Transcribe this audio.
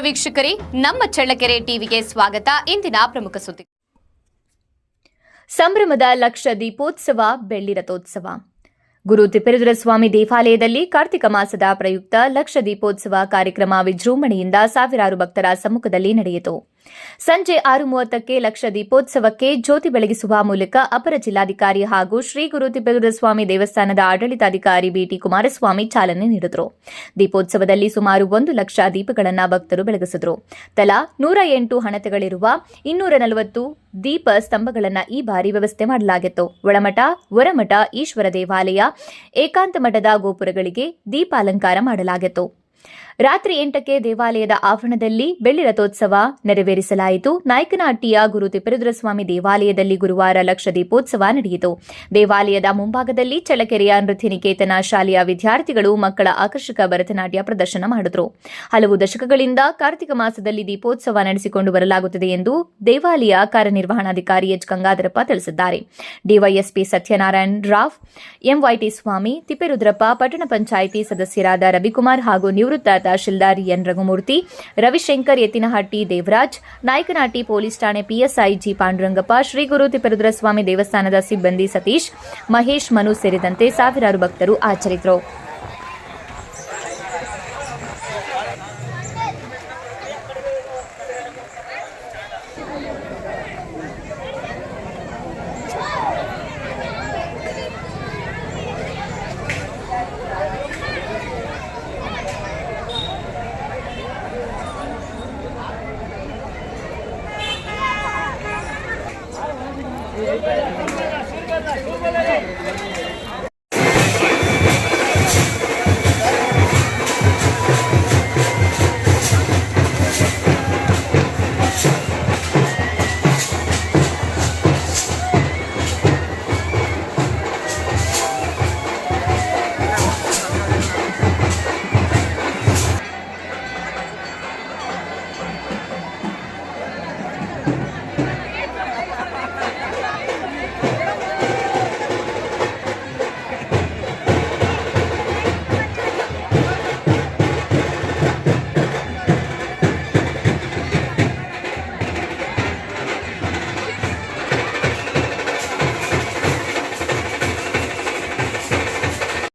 ವೀಕ್ಷಕರೇ. ನಮ್ಮ ಚಳ್ಳಕೆರೆ ಟಿವಿಗೆ ಸ್ವಾಗತ. ಇಂದಿನ ಪ್ರಮುಖ ಸುದ್ದಿ. ಸಂಭ್ರಮದ ಲಕ್ಷ ದೀಪೋತ್ಸವ ಬೆಳ್ಳಿ ರಥೋತ್ಸವ ಗುರು ತಿಪ್ಪೇರುದ್ರಸ್ವಾಮಿ ದೇವಾಲಯದಲ್ಲಿ ಕಾರ್ತಿಕ ಮಾಸದ ಪ್ರಯುಕ್ತ ಲಕ್ಷ ದೀಪೋತ್ಸವ ಕಾರ್ಯಕ್ರಮ ವಿಜೃಂಭಣೆಯಿಂದ ಸಾವಿರಾರು ಭಕ್ತರ ಸಮ್ಮುಖದಲ್ಲಿ ನಡೆಯಿತು. ಸಂಜೆ ಆರು ಮೂವತ್ತಕ್ಕೆ ಲಕ್ಷ ದೀಪೋತ್ಸವಕ್ಕೆ ಜ್ಯೋತಿ ಬೆಳಗಿಸುವ ಮೂಲಕ ಅಪರ ಜಿಲ್ಲಾಧಿಕಾರಿ ಹಾಗೂ ಶ್ರೀ ಗುರು ಸ್ವಾಮಿ ದೇವಸ್ಥಾನದ ಆಡಳಿತಾಧಿಕಾರಿ ಬಿಟಿ ಕುಮಾರಸ್ವಾಮಿ ಚಾಲನೆ ನೀಡಿದರು. ದೀಪೋತ್ಸವದಲ್ಲಿ ಸುಮಾರು ಒಂದು ಲಕ್ಷ ದೀಪಗಳನ್ನು ಭಕ್ತರು ಬೆಳಗಿಸಿದರು. ತಲಾ ನೂರ ಎಂಟು ಹಣತೆಗಳಿರುವ ಇನ್ನೂರ ನಲವತ್ತು ದೀಪ ಸ್ತಂಭಗಳನ್ನು ಈ ಬಾರಿ ವ್ಯವಸ್ಥೆ ಮಾಡಲಾಗಿತ್ತು. ಒಳಮಠ, ಹೊರಮಠ, ಈಶ್ವರ ದೇವಾಲಯ, ಏಕಾಂತ ಮಠದ ಗೋಪುರಗಳಿಗೆ ದೀಪಾಲಂಕಾರ ಮಾಡಲಾಗಿತ್ತು. ರಾತ್ರಿ ಎಂಟಕ್ಕೆ ದೇವಾಲಯದ ಆವರಣದಲ್ಲಿ ಬೆಳ್ಳಿ ರಥೋತ್ಸವ ನೆರವೇರಿಸಲಾಯಿತು. ನಾಯಕನಹಟ್ಟಿಯ ಗುರು ತಿಪ್ಪೇರುದ್ರಸ್ವಾಮಿ ದೇವಾಲಯದಲ್ಲಿ ಗುರುವಾರ ಲಕ್ಷ ದೀಪೋತ್ಸವ ನಡೆಯಿತು. ದೇವಾಲಯದ ಮುಂಭಾಗದಲ್ಲಿ ಚಳ್ಳಕೆರೆಯ ನೃತ್ಯ ನಿಕೇತನ ಶಾಲೆಯ ವಿದ್ಯಾರ್ಥಿಗಳು ಮಕ್ಕಳ ಆಕರ್ಷಕ ಭರತನಾಟ್ಯ ಪ್ರದರ್ಶನ ಮಾಡಿದರು. ಹಲವು ದಶಕಗಳಿಂದ ಕಾರ್ತಿಕ ಮಾಸದಲ್ಲಿ ದೀಪೋತ್ಸವ ನಡೆಸಿಕೊಂಡು ಬರಲಾಗುತ್ತದೆ ಎಂದು ದೇವಾಲಯ ಕಾರ್ಯನಿರ್ವಹಣಾಧಿಕಾರಿ ಎಚ್. ಗಂಗಾಧರಪ್ಪ ತಿಳಿಸಿದ್ದಾರೆ. ಡಿವೈಎಸ್ಪಿ ಸತ್ಯನಾರಾಯಣ ರಾವ್, ಎಂವೈಟಿ ಸ್ವಾಮಿ, ತಿಪ್ಪೇರುದ್ರಪ್ಪ, ಪಟ್ಟಣ ಪಂಚಾಯಿತಿ ಸದಸ್ಯರಾದ ರವಿಕುಮಾರ್ ಹಾಗೂ ನಿವೃತ್ತ ತಹಶೀಲ್ದಾರ್ ಎನ್ ರಘುಮೂರ್ತಿ, ರವಿಶಂಕರ್ ಎತ್ತಿನಹಟ್ಟಿ ದೇವರಾಜ್, ನಾಯಕನಹಟ್ಟಿ ಪೊಲೀಸ್ ಠಾಣೆ ಪಿಎಸ್ಐ ಜಿ ಪಾಂಡುರಂಗಪ್ಪ, ಶ್ರೀ ಗುರು ತಿಪ್ಪೇರುದ್ರಸ್ವಾಮಿ ದೇವಸ್ಥಾನದ ಸಿಬ್ಬಂದಿ ಸತೀಶ್, ಮಹೇಶ್ ಮನು ಸೇರಿದಂತೆ ಸಾವಿರಾರು ಭಕ್ತರು ಆಚರಿಸಿದರು Şurada da, şurada da, şurada da.